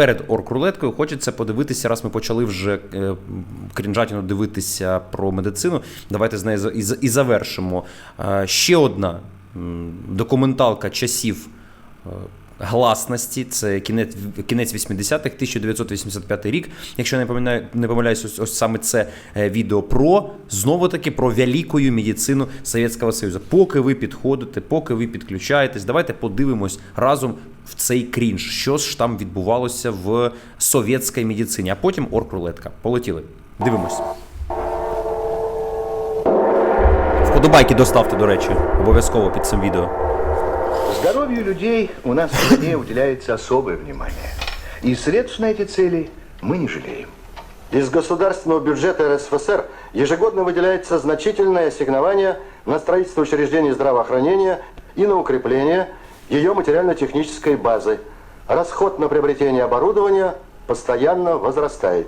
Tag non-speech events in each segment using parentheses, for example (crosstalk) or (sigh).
перед оркрулеткою хочеться подивитися, раз ми почали вже е, крінжатіну дивитися про медицину. Давайте з нею і, завершимо. Е, ще одна документалка часів. Гласності, це кінець, кінець 80-х, 1985 рік. Якщо я не помиляю, не помиляюсь, ось, ось саме це е, відео про знову таки про велику медицину Совєтського Союзу. Поки ви підходите, поки ви підключаєтесь, давайте подивимось разом в цей крінж, що ж там відбувалося в совєтській медицині, а потім оргрулетка. Полетіли. Дивимось. Вподобайки доставте, до речі, обов'язково під цим відео. Здоровью людей у нас в стране уделяется особое внимание. И средств на эти цели мы не жалеем. Из государственного бюджета РСФСР ежегодно выделяется значительное ассигнование на строительство учреждений здравоохранения и на укрепление ее материально-технической базы. Расход на приобретение оборудования постоянно возрастает.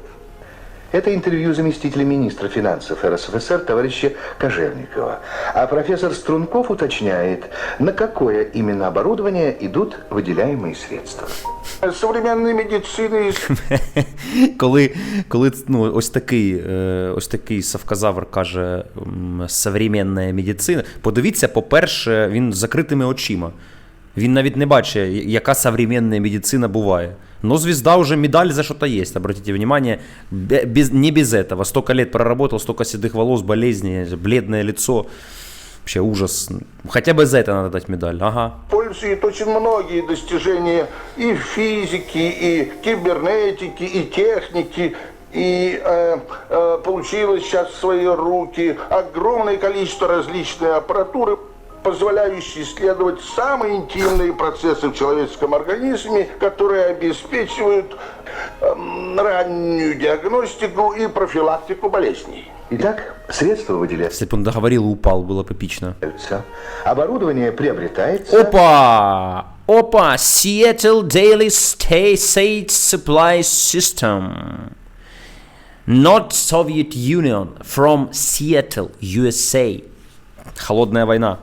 Это интервью заместителя министра финансов РСФСР товарища Кожевникова. А профессор Струнков уточняет, на какое именно оборудование идут выделяемые средства. современной медицины (laughs) коли, коли ну, ось такий, е, ось такий совказавр каже м, современна медицина, подивіться, по-перше, він з закритими очима. Він навіть не бачить, яка современна медицина буває. Но звезда уже медаль за что-то есть, обратите внимание. Бе- Без, не без этого. Столько лет проработал, столько седых волос, болезни, бледное лицо. Вообще ужас. Хотя бы за это надо дать медаль. Ага. пользует очень многие достижения и физики, и кибернетики, и техники. И э, э, получилось сейчас в свои руки огромное количество различной аппаратуры, позволяющей исследовать самые интимные процессы в человеческом организме, которые обеспечивают эм, раннюю диагностику и профилактику болезней. Итак, средства выделяются, Если бы он договорил упал, было бы эпично. оборудование приобретается... Опа! Опа! Seattle Daily State State Supply System. Not Soviet Union. From Seattle, USA. Холодная война.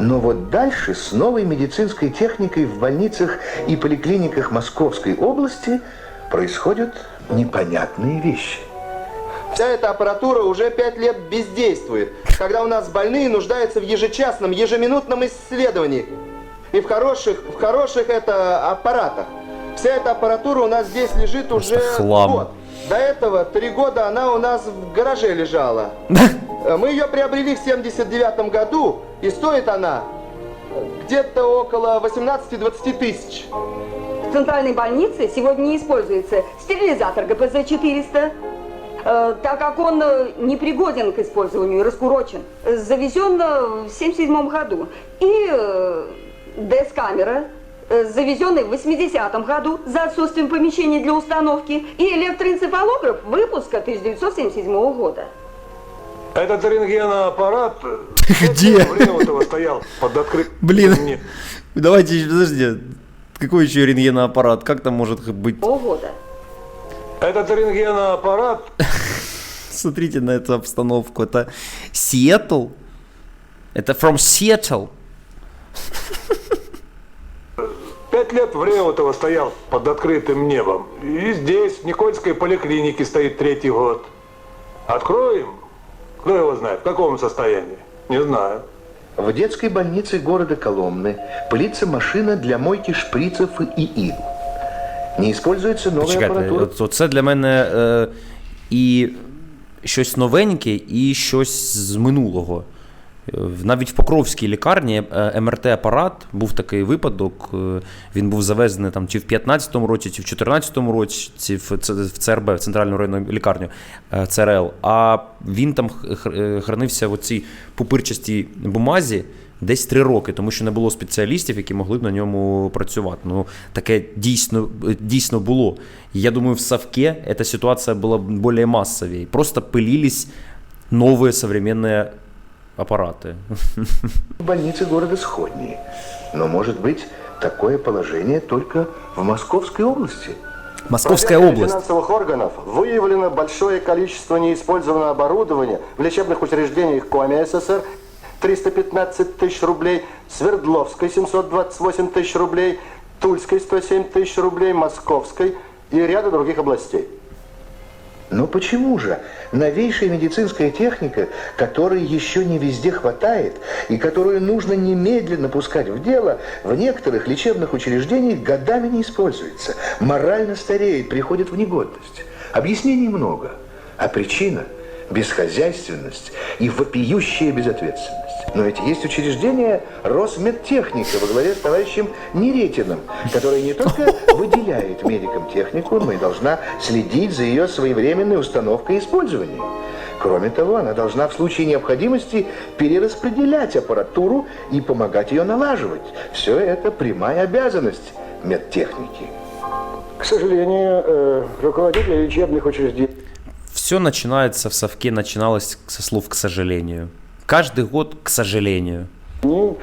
Но вот дальше с новой медицинской техникой в больницах и поликлиниках Московской области происходят непонятные вещи. Вся эта аппаратура уже пять лет бездействует, когда у нас больные нуждаются в ежечасном, ежеминутном исследовании. И в хороших, в хороших это аппаратах. Вся эта аппаратура у нас здесь лежит уже хлам. год. До этого три года она у нас в гараже лежала. (laughs) Э, Мы ее приобрели в 79 году, и стоит она где-то около 18-20 тысяч. В центральной больнице сегодня не используется стерилизатор ГПЗ-400, э, так как он э, непригоден к использованию и раскурочен. Завезен э, в 1977 году. И э, ДС-камера, э, завезенный в 80-м году за отсутствием помещений для установки. И электроэнцефалограф выпуска 1977 года. Этот рентгеноаппарат (laughs) Где? время этого стоял под открытым Блин. Давайте, подожди. Какой еще рентгеноаппарат? Как там может быть? Полгода. Этот рентгеноаппарат (laughs) Смотрите на эту обстановку. Это Сиэтл? Это from Seattle. (laughs) пять лет в Реутово стоял под открытым небом. И здесь, в Никольской поликлинике, стоит третий год. Откроем? Кто его знает, в каком состоянии? Не знаю. В детской больнице города Коломны пылится машина для мойки шприцев и ил. Не используется новая Почекайте, аппаратура. от, оце для мене е, і щось новеньке, і щось з минулого. Е, в- Навіть в Покровській лікарні е, МРТ-апарат був такий випадок. е, Він був завезений там чи в 15-му році, чи в 14-му році в, Ц- в ЦРБ, в Центральну районну лікарню е, ЦРЛ. А він там х- х- е, хранився в оцій пупирчастій бумазі десь три роки, тому що не було спеціалістів, які могли б на ньому працювати. Ну, таке дійсно, дійсно було. І я думаю, в Совке эта ситуация была более массовее. Просто пылились новые современные аппараты. Больницы города Сходни. Но может быть такое положение только в Московской области. Московская область. финансовых органов выявлено большое количество неиспользованного оборудования в лечебных учреждениях Коми СССР 315 тысяч рублей, Свердловской 728 тысяч рублей, Тульской 107 тысяч рублей, Московской и ряда других областей. Но почему же новейшая медицинская техника, которой еще не везде хватает и которую нужно немедленно пускать в дело, в некоторых лечебных учреждениях годами не используется, морально стареет, приходит в негодность? Объяснений много, а причина – бесхозяйственность и вопиющая безответственность. Но ведь есть учреждение Росмедтехника во главе с товарищем Неретиным, которое не только выделяет медикам технику, но и должна следить за ее своевременной установкой и использованием. Кроме того, она должна в случае необходимости перераспределять аппаратуру и помогать ее налаживать. Все это прямая обязанность медтехники. К сожалению, э, руководители лечебных учреждений Все начинается в совке, начиналось со слов «к сожалению». Каждый год «к сожалению». не,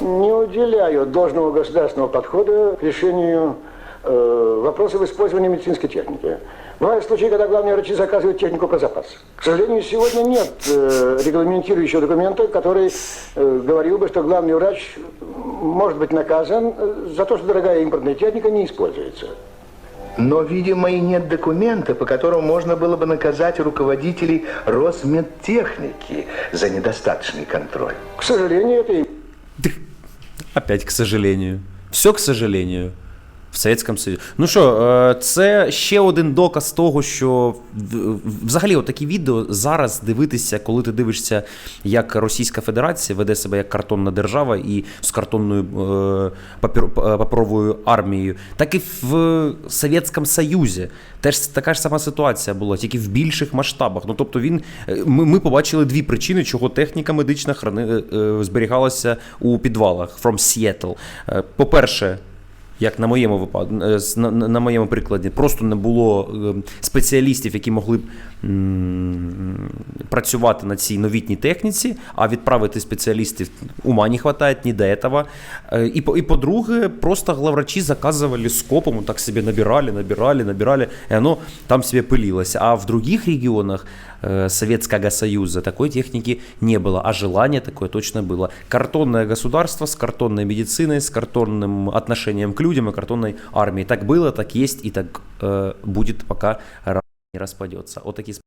не уделяют должного государственного подхода к решению э, вопросов использования медицинской техники. Бывают случаи, когда главные врачи заказывают технику про запас. К сожалению, сегодня нет э, регламентирующего документа, который э, говорил бы, что главный врач может быть наказан э, за то, что дорогая импортная техника не используется. Но, видимо, и нет документа, по которому можно было бы наказать руководителей Росмедтехники за недостаточный контроль. К сожалению, это и Опять, к сожалению. Все к сожалению. В Совєтському Союзі. Ну що, е, це ще один доказ того, що взагалі такі відео зараз дивитися, коли ти дивишся, як Російська Федерація веде себе як картонна держава і з картонною е, е, паперовою армією, так і в Совєтському Союзі. Теж така ж сама ситуація була, тільки в більших масштабах. Ну тобто він ми, ми побачили дві причини, чого техніка медична храни, зберігалася у підвалах from Seattle. По-перше, як на моєму випадку, на, на на моєму прикладі, просто не було е, спеціалістів, які могли б м, працювати на цій новітній техніці, а відправити спеціалістів ума не хватає, ні до этого. Е, І, по- і по-друге, просто главврачи заказывали скопом, вот так себе набирали, набирали, набирали, и оно там себе пылилось. А в других регионах э, Советского Союза такой техники не было, а желание такое точно было. Картонное государство с картонной медициной, с картонным отношением к людям и картонной армией. Так было, так есть и так э, будет, пока не распадется. Вот такие